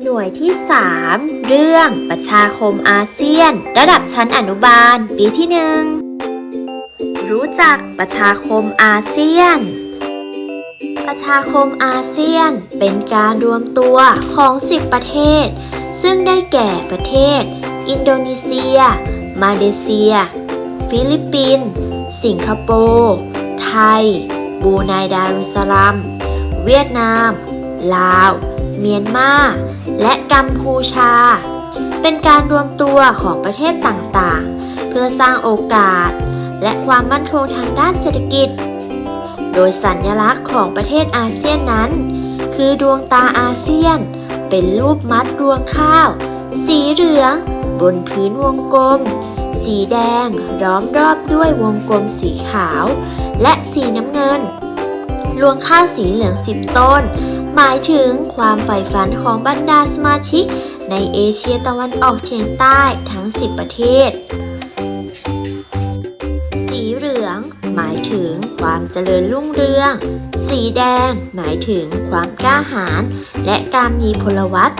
หน่วยที่ 3 เรื่องประชาคมอาเซียน ระดับชั้นอนุบาล ปีที่หนึ่งรู้จักประชาคมอาเซียน ประชาคมอาเซียนเป็นการรวมตัวของ 10 ประเทศ ซึ่งได้แก่ประเทศ อินโดนีเซีย มาเลเซีย ฟิลิปปินส์สิงคโปร์ไทย บูไนดารุสลัม เวียดนาม ลาว เมียนมา และกัมพูชา เป็นการรวมตัวของประเทศต่างๆ เพื่อสร้างโอกาส และความมั่นคงทางด้านเศรษฐกิจ โดยสัญลักษณ์ของประเทศอาเซียนนั้น คือดวงตาอาเซียน เป็นรูปมัดรวงข้าว สีเหลือง บนพื้นวงกลม สีแดงล้อมรอบด้วยวงกลมสีขาว และสีน้ำเงิน รวงข้าวสีเหลืองสิบต้น หมายถึงความใฝ่ฝันของบรรดาสมาชิก ในเอเชียตะวันออกเฉียงใต้ทั้ง 10 ประเทศ สีเหลือง หมายถึงความเจริญรุ่งเรือง สีแดง หมายถึงความกล้าหาญและการมีพลวัต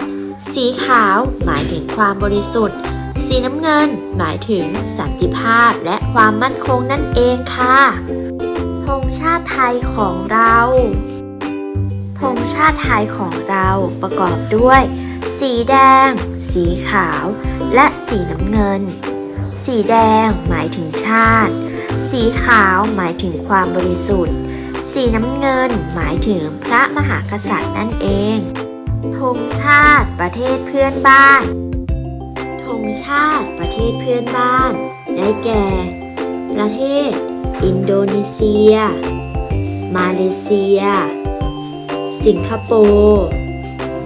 สีขาว หมายถึงความบริสุทธิ์ สีน้ำเงิน หมายถึงสันติภาพและความมั่นคงนั่นเองค่ะธงชาติไทยของเรา ธงชาติไทยของเราประกอบด้วย สีแดง สีขาว และสีน้ำเงิน สีแดงหมายถึงชาติ สีขาวหมายถึงความบริสุทธิ์ สีน้ำเงินหมายถึงพระมหากษัตริย์นั่นเองธงชาติประเทศเพื่อนบ้านธงชาติประเทศเพื่อนบ้าน ได้แก่ ประเทศ อินโดนีเซีย มาเลเซีย สิงคโปร์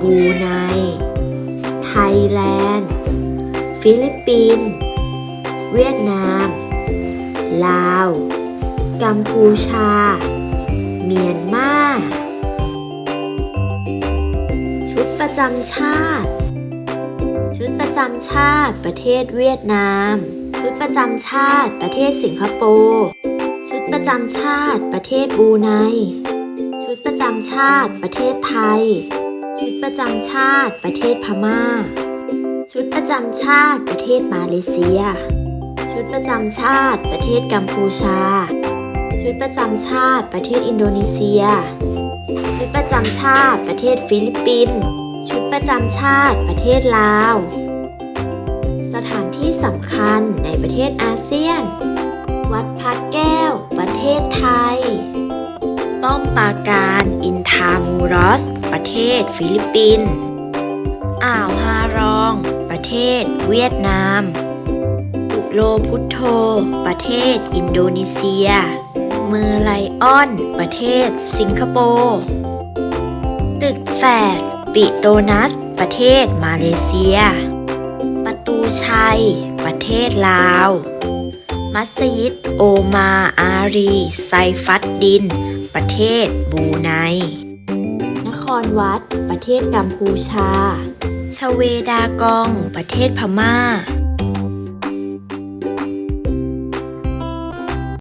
บูไน ไทยแลนด์ ฟิลิปปินส์ เวียดนาม ลาว กัมพูชา เมียนมา ชุดประจำชาติ ชุดประจำชาติประเทศเวียดนาม ชุดประจำชาติประเทศสิงคโปร์ ชุดประจำชาติประเทศบูไน ดประจำชาติประเทศไทย ชุดประจำชาติประเทศพม่า ชุดประจำชาติประเทศมาเลเซีย ชุดประจำชาติประเทศกัมพูชา ชุดประจำชาติประเทศอินโดนีเซีย ชุดประจำชาติประเทศฟิลิปปินส์ ชุดประจำชาติประเทศลาว สถานที่สำคัญในประเทศอาเซียน วัดพระแก้ว ประเทศไทย ป้อมปราการอินทามูรอส ประเทศฟิลิปปินส์ อ่าวฮารอง ประเทศเวียดนามอุโลพุทโธ ประเทศอินโดนีเซีย เมอร์ไลออน ประเทศสิงคโปร์ ตึกแฝดปิโตนัส ประเทศมาเลเซีย ประตูชัย ประเทศลาว มัสยิด โอมาอารี ไซฟัดดิน ประเทศบรูไน นครวัด ประเทศกัมพูชา ชเวดากอง ประเทศพม่า